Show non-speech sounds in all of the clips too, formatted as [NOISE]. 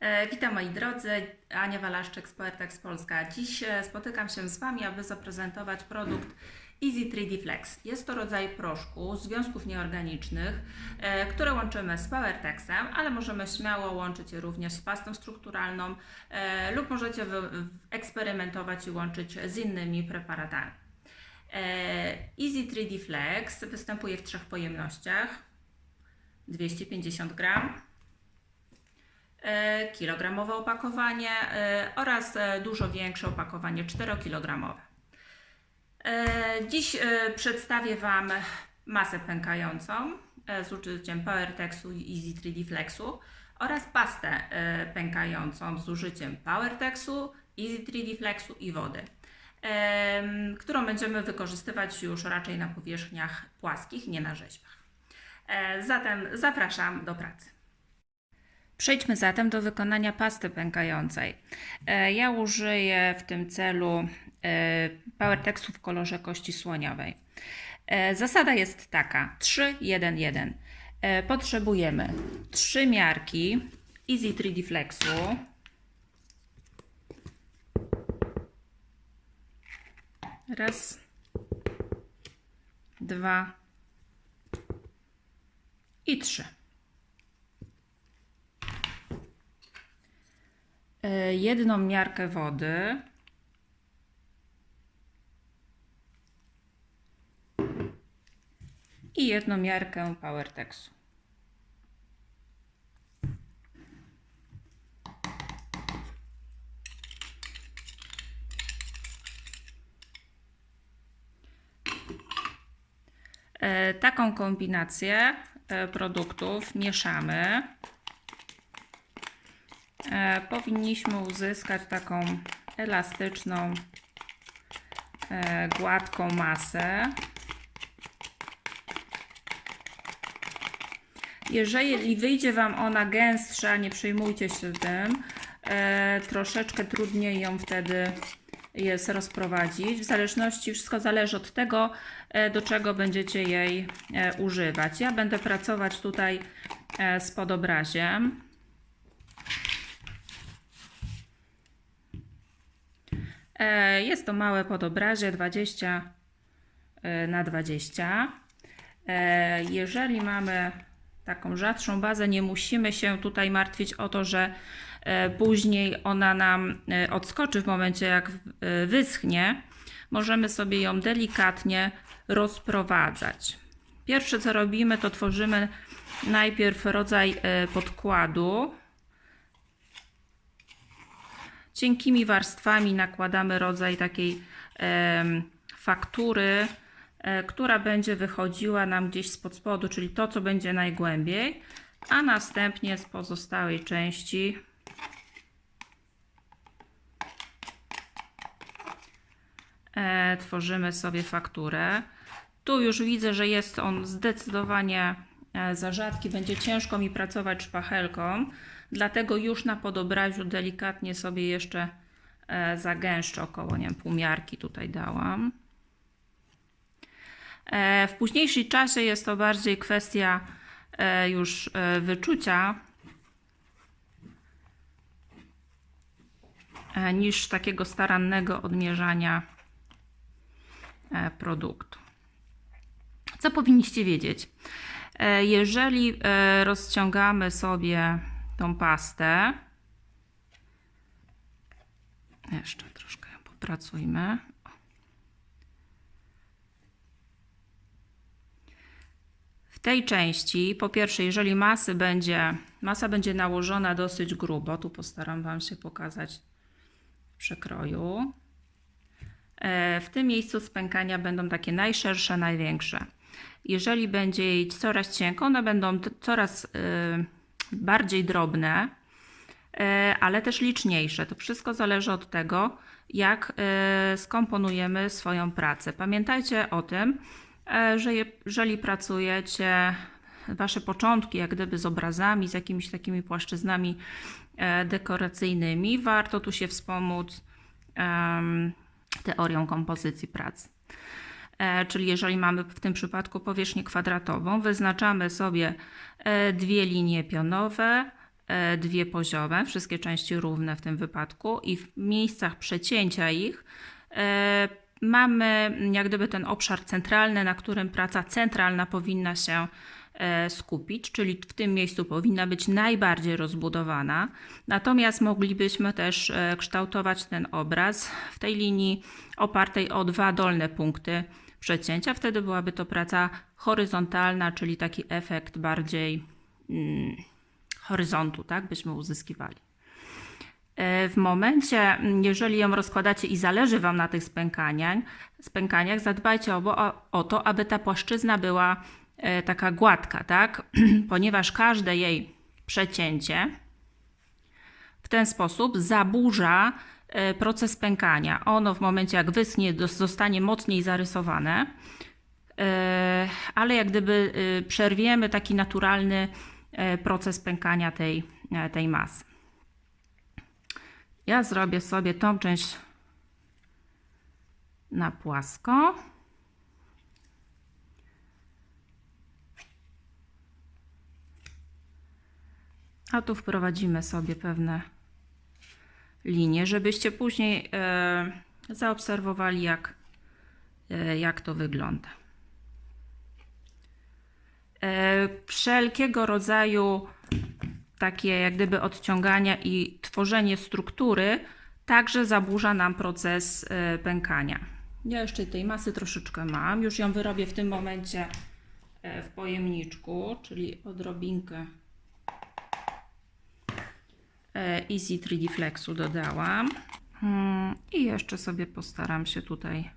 E, Witam moi drodzy, Ania Walaszczyk z Poetex Polska. Dziś e, spotykam się z Wami, aby zaprezentować produkt Easy 3D Flex. Jest to rodzaj proszku, związków nieorganicznych, e, które łączymy z Powertexem, ale możemy śmiało łączyć je również z pastą strukturalną lub możecie eksperymentować i łączyć z innymi preparatami. Easy 3D Flex występuje w trzech pojemnościach. 250 gram, kilogramowe opakowanie e, oraz e, dużo większe opakowanie 4-kilogramowe. E, Dziś e, przedstawię Wam masę pękającą e, z użyciem PowerTexu i Easy 3D Flexu oraz pastę e, pękającą z użyciem PowerTexu, Easy 3D Flexu i wody, którą będziemy wykorzystywać już raczej na powierzchniach płaskich, nie na rzeźbach. E, Zatem zapraszam do pracy. Przejdźmy zatem do wykonania pasty pękającej. E, Ja użyję w tym celu e, PowerTexu w kolorze kości słoniowej. E, Zasada jest taka: 3, 1, 1. E, Potrzebujemy 3 miarki Easy 3D Flexu. Raz, dwa i trzy. Jedną miarkę wody. I jedną miarkę PowerTexu. E, Taką kombinację e, produktów mieszamy. E, powinniśmy uzyskać taką elastyczną, e, gładką masę. Jeżeli wyjdzie Wam ona gęstsza, nie przejmujcie się tym. E, troszeczkę trudniej ją wtedy jest rozprowadzić. W zależności, wszystko zależy od tego, do czego będziecie jej używać. Ja będę pracować tutaj z podobraziem. Jest to małe podobrazie 20 e, na 20. E, Jeżeli mamy taką rzadszą bazę, nie musimy się tutaj martwić o to, że e, później ona nam e, odskoczy w momencie, jak e, wyschnie. Możemy sobie ją delikatnie rozprowadzać. Pierwsze co robimy, to tworzymy najpierw rodzaj e, podkładu. Cienkimi warstwami nakładamy rodzaj takiej faktury, e, która będzie wychodziła nam gdzieś spod spodu, czyli to, co będzie najgłębiej, a następnie z pozostałej części e, tworzymy sobie fakturę. Tu już widzę, że jest on zdecydowanie e, za rzadki, będzie ciężko mi pracować szpachelką, dlatego już na podobraziu delikatnie sobie jeszcze e, zagęszczę około, nie wiem, półmiarki tutaj dałam. E, W późniejszym czasie jest to bardziej kwestia e, już wyczucia niż takiego starannego odmierzania produktu. Co powinniście wiedzieć? Jeżeli rozciągamy sobie tą pastę, jeszcze troszkę ją popracujmy. W tej części, po pierwsze, jeżeli masy będzie, masa będzie nałożona dosyć grubo, tu postaram Wam się pokazać przekroju. E, W tym miejscu spękania będą takie najszersze, największe. Jeżeli będzie jej coraz cienko, one będą coraz y, bardziej drobne, e, ale też liczniejsze. To wszystko zależy od tego, jak e, skomponujemy swoją pracę. Pamiętajcie o tym, e, że je- jeżeli pracujecie wasze początki, jak gdyby z obrazami, z jakimiś takimi płaszczyznami dekoracyjnymi, warto tu się wspomóc teorią kompozycji pracy. E, Czyli jeżeli mamy w tym przypadku powierzchnię kwadratową, wyznaczamy sobie e, dwie linie pionowe, e, dwie poziome, wszystkie części równe w tym wypadku i w miejscach przecięcia ich mamy jak gdyby ten obszar centralny, na którym praca centralna powinna się skupić, czyli w tym miejscu powinna być najbardziej rozbudowana. Natomiast moglibyśmy też kształtować ten obraz w tej linii opartej o dwa dolne punkty przecięcia. Wtedy byłaby to praca horyzontalna, czyli taki efekt bardziej mm, horyzontu, tak byśmy uzyskiwali. E, W momencie, jeżeli ją rozkładacie i zależy Wam na tych spękaniach, spękaniach zadbajcie o, o, to, aby ta płaszczyzna była e, taka gładka, tak? [CLEARS THROAT] Ponieważ każde jej przecięcie w ten sposób zaburza proces pękania. Ono w momencie, jak wyschnie, zostanie mocniej zarysowane, e, ale jak gdyby e, przerwiemy taki naturalny e, proces pękania tej, e, tej masy. Ja zrobię sobie tą część na płasko. A tu wprowadzimy sobie pewne linie, żebyście później e, zaobserwowali, jak, e, jak to wygląda. E, wszelkiego rodzaju takie jak gdyby odciągania i tworzenie struktury także zaburza nam proces pękania. Ja jeszcze tej masy troszeczkę mam, już ją wyrobię w tym momencie w pojemniczku, czyli odrobinkę Easy 3D Flexu dodałam. Hmm, I jeszcze sobie postaram się tutaj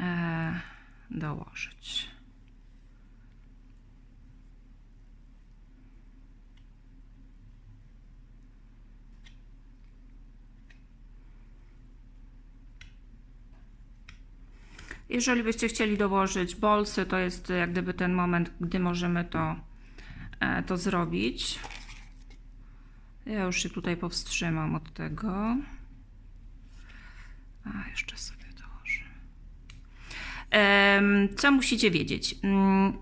e, dołożyć. Jeżeli byście chcieli dołożyć bolsy, to jest jak gdyby ten moment, gdy możemy to, e, to zrobić. Ja już się tutaj powstrzymam od tego. A, jeszcze sobie dołożę. Co musicie wiedzieć? Mm,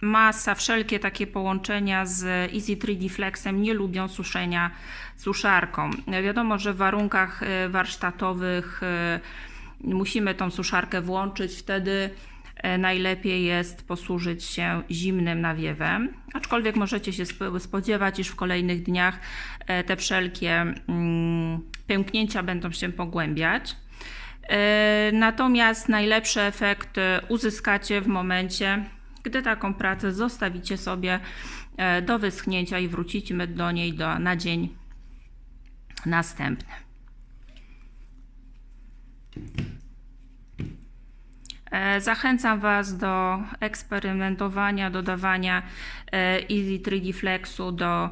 Masa, wszelkie takie połączenia z Easy 3D Flexem nie lubią suszenia suszarką. Wiadomo, że w warunkach e, warsztatowych e, musimy tą suszarkę włączyć, wtedy najlepiej jest posłużyć się zimnym nawiewem. Aczkolwiek możecie się sp- spodziewać, iż w kolejnych dniach e, te wszelkie mm, pęknięcia będą się pogłębiać. E, Natomiast najlepszy efekt e, uzyskacie w momencie, gdy taką pracę zostawicie sobie e, do wyschnięcia i wrócicie do niej do, na dzień następny. E, Zachęcam Was do eksperymentowania, dodawania e, Easy 3D Flexu do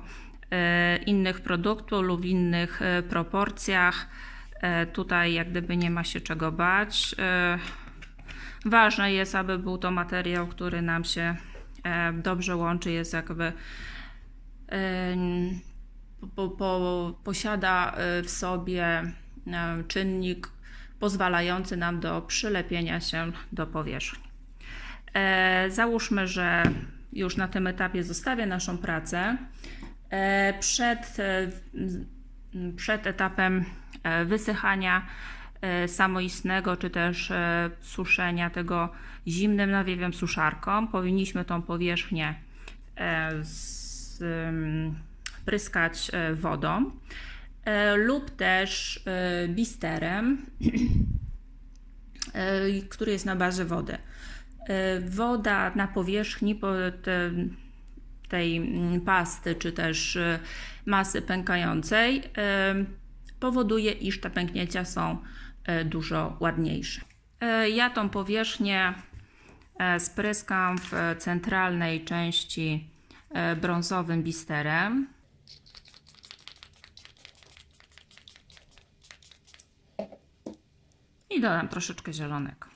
e, innych produktów lub innych proporcjach. Tutaj jak gdyby nie ma się czego bać. Ważne jest, aby był to materiał, który nam się dobrze łączy, jest jakby po, po, posiada w sobie czynnik pozwalający nam do przylepienia się do powierzchni. E, załóżmy, że już na tym etapie zostawię naszą pracę. E, przed, e, przed etapem e, wysychania e, samoistnego, czy też e, suszenia tego zimnym nawiewem suszarką, powinniśmy tą powierzchnię z, pryskać wodą lub też e, bisterem, e, który jest na bazie wody. E, Woda na powierzchni po te, tej mm, pasty czy też e, masy pękającej e, powoduje, iż te pęknięcia są e, dużo ładniejsze. E, Ja tą powierzchnię e, spryskam w centralnej części e, brązowym bisterem. I dodam troszeczkę zielonego.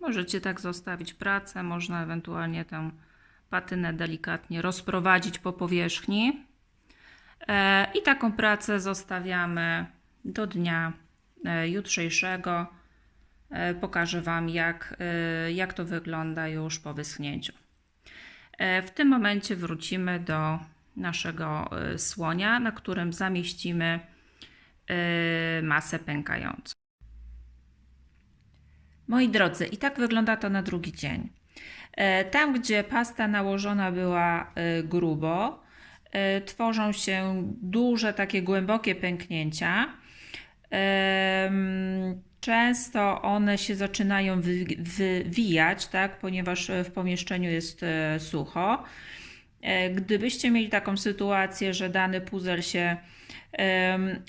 Możecie tak zostawić pracę, można ewentualnie tę patynę delikatnie rozprowadzić po powierzchni. E, I taką pracę zostawiamy do dnia jutrzejszego. E, Pokażę Wam, jak, e, jak to wygląda już po wyschnięciu. E, W tym momencie wrócimy do naszego e, słonia, na którym zamieścimy e, masę pękającą. Moi drodzy, i tak wygląda to na drugi dzień. E, Tam, gdzie pasta nałożona była e, grubo, e, tworzą się duże, takie głębokie pęknięcia. Często one się zaczynają wy- wywijać, tak, ponieważ e, w pomieszczeniu jest e, sucho. E, Gdybyście mieli taką sytuację, że dany puzzle się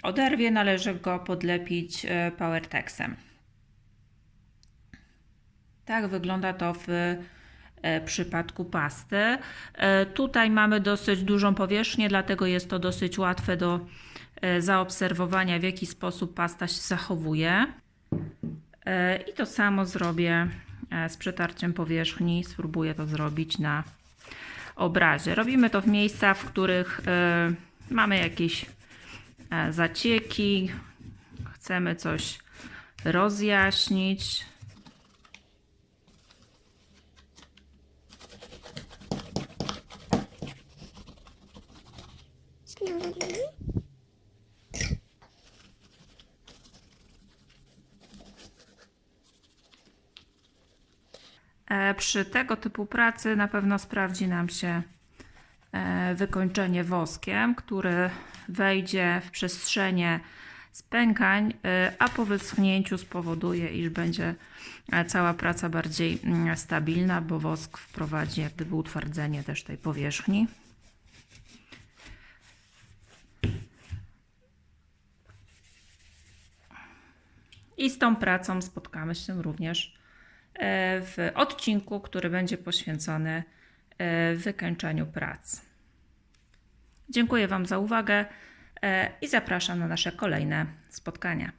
oderwie, należy go podlepić PowerTexem. Tak wygląda to w przypadku pasty. Tutaj mamy dosyć dużą powierzchnię, dlatego jest to dosyć łatwe do zaobserwowania, w jaki sposób pasta się zachowuje. E, I to samo zrobię e, z przetarciem powierzchni. Spróbuję to zrobić na obrazie. Robimy to w miejscach, w których e, mamy jakieś e, zacieki, chcemy coś rozjaśnić. E, Przy tego typu pracy na pewno sprawdzi nam się e, wykończenie woskiem, który wejdzie w przestrzenie spękań, e, a po wyschnięciu spowoduje, iż będzie e, cała praca bardziej mm, stabilna, bo wosk wprowadzi jak gdyby utwardzenie też tej powierzchni. I z tą pracą spotkamy się również e, w odcinku, który będzie poświęcony e, wykończeniu prac. Dziękuję Wam za uwagę e, i zapraszam na nasze kolejne spotkania.